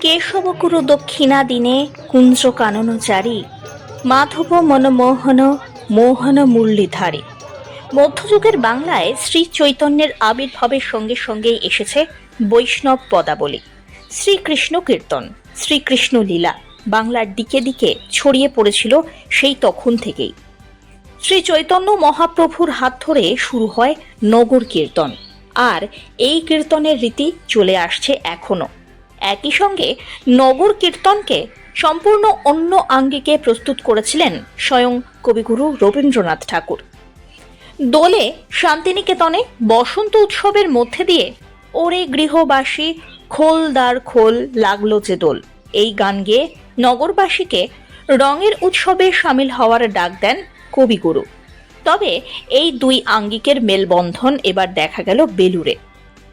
কেশবকুরু দক্ষিণা দিনে কুঞ্জ কানন চারি, মাধব মনমোহন মোহন মুরলীধারী। মধ্যযুগের বাংলায় শ্রী চৈতন্যের আবির্ভাবের সঙ্গে সঙ্গেই এসেছে বৈষ্ণব পদাবলী। শ্রীকৃষ্ণ কীর্তন, শ্রীকৃষ্ণ লীলা বাংলার দিকে দিকে ছড়িয়ে পড়েছিল সেই তখন থেকেই। শ্রী চৈতন্য মহাপ্রভুর হাত ধরে শুরু হয় নগর কীর্তন। আর এই কীর্তনের রীতি চলে আসছে এখনও। একই সঙ্গে নগর কীর্তনকে সম্পূর্ণ অন্য আঙ্গিকে প্রস্তুত করেছিলেন স্বয়ং কবিগুরু রবীন্দ্রনাথ ঠাকুর। দোলে শান্তিনিকেতনে বসন্ত উৎসবের মধ্যে দিয়ে ওরে গৃহবাসী, খোল দ্বার খোল লাগল যে দোল। এই গান গেয়ে নগরবাসীকে রঙের উৎসবে সামিল হওয়ার ডাক দেন কবিগুরু। তবে এই দুই আঙ্গিকের মেলবন্ধন এবার দেখা গেল বেলুরে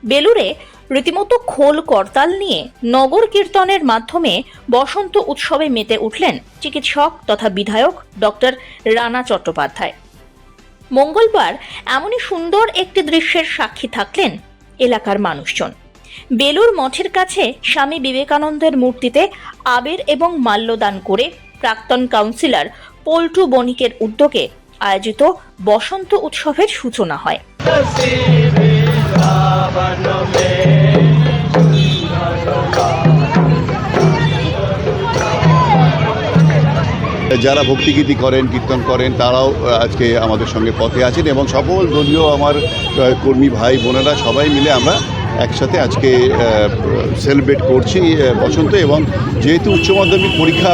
বেলুরে রীতিমতো খোল করতাল নিয়ে নগর কীর্তনের মাধ্যমে বসন্ত উৎসবে মেতে উঠলেন চিকিৎসক তথা বিধায়ক ডক্টর রানা চট্টোপাধ্যায়। মঙ্গলবার এমনই সুন্দর একটি দৃশ্যের সাক্ষী থাকলেন এলাকার মানুষজন। বেলুর মঠের কাছে স্বামী বিবেকানন্দের মূর্তিতে আবির এবং মাল্যদান করে প্রাক্তন কাউন্সিলর পল্টু বণিকের উদ্যোগে আয়োজিত বসন্ত উৎসবের সূচনা হয়। যারা ভক্তিগীতি করেন, কীর্তন করেন, তারাও আজকে আমাদের সঙ্গে পথে আছেন এবং সকল দলীয় আমার কর্মী ভাই, বোনেরা সবাই মিলে আমরা একসাথে আজকে সেলিব্রেট করছি বসন্ত এবং যেহেতু উচ্চ মাধ্যমিক পরীক্ষা,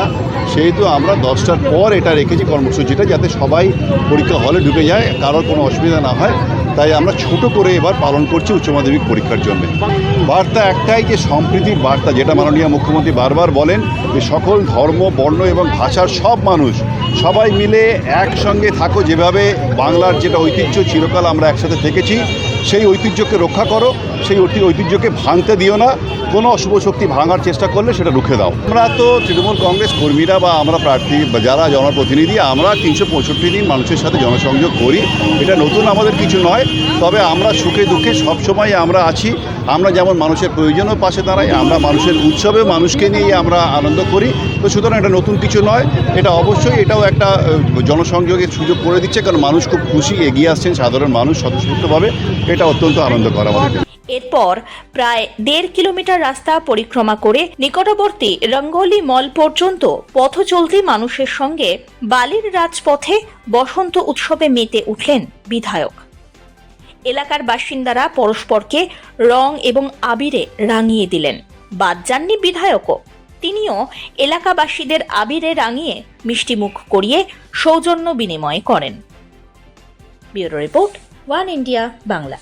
সেহেতু আমরা দশটার পর এটা রেখেছি কর্মসূচিটা যাতে সবাই পরীক্ষা হলে ঢুকে যায়, কারোর কোনো অসুবিধা না হয়। তাই আমরা ছোট করে এবার পালন করছি উচ্চ মাধ্যমিক পরীক্ষার জন্য। বার্তা একটাই যে সম্প্রীতির বার্তা, যেটা মাননীয় মুখ্যমন্ত্রী বারবার বলেন যে সকল ধর্ম, বর্ণ এবং ভাষার সব মানুষ সবাই মিলে একসঙ্গে থাকো যেভাবে বাংলার যেটা ঐতিহ্য, চিরকাল আমরা একসাথে থেকেছি। সেই ঐতিহ্যকে রক্ষা করো, সেই ঐতি- ঐতিহ্যকে ভাঙতে দিও না। কোনো অশুভ শক্তি ভাঙার চেষ্টা করলে সেটা রুখে দাও। আমরা তো তৃণমূল কংগ্রেস কর্মীরা বা আমরা প্রার্থী যারা জনপ্রতিনিধি, আমরা তিনশো পঁয়ষট্টি দিন মানুষের সাথে জনসংযোগ করি। এটা নতুন আমাদের কিছু নয়। তবে আমরা সুখে দুঃখে সবসময় আমরা আছি। আমরা যেমন মানুষের প্রয়োজনও পাশে দাঁড়াই, আমরা মানুষের উৎসবে মানুষকে নিয়ে আমরা আনন্দ করি। তো সুতরাং এটা নতুন কিছু নয়, এটা অবশ্যই এটাও একটা জনসংযোগের সুযোগ করে দিচ্ছে, কারণ মানুষ খুব খুশি এগিয়ে আসছেন, সাধারণ মানুষ স্বতঃস্ফূর্তভাবে। এটা অত্যন্ত আনন্দকর আমাদের। এরপর প্রায় দেড় কিলোমিটার রাস্তা পরিক্রমা করে নিকটবর্তী রঙ্গোলি মল পর্যন্ত পথ চলতি মানুষের সঙ্গে বালির রাজপথে বসন্ত উৎসবে মেতে উঠলেন বিধায়ক। এলাকার বাসিন্দারা পরস্পরকে রং এবং আবিরে রাঙিয়ে দিলেন। বাদ যাননি বিধায়কও। তিনিও এলাকাবাসীদের আবিরে রাঙিয়ে মিষ্টিমুখ করিয়ে সৌজন্য বিনিময় করেন। Bureau report, one India, Bangla.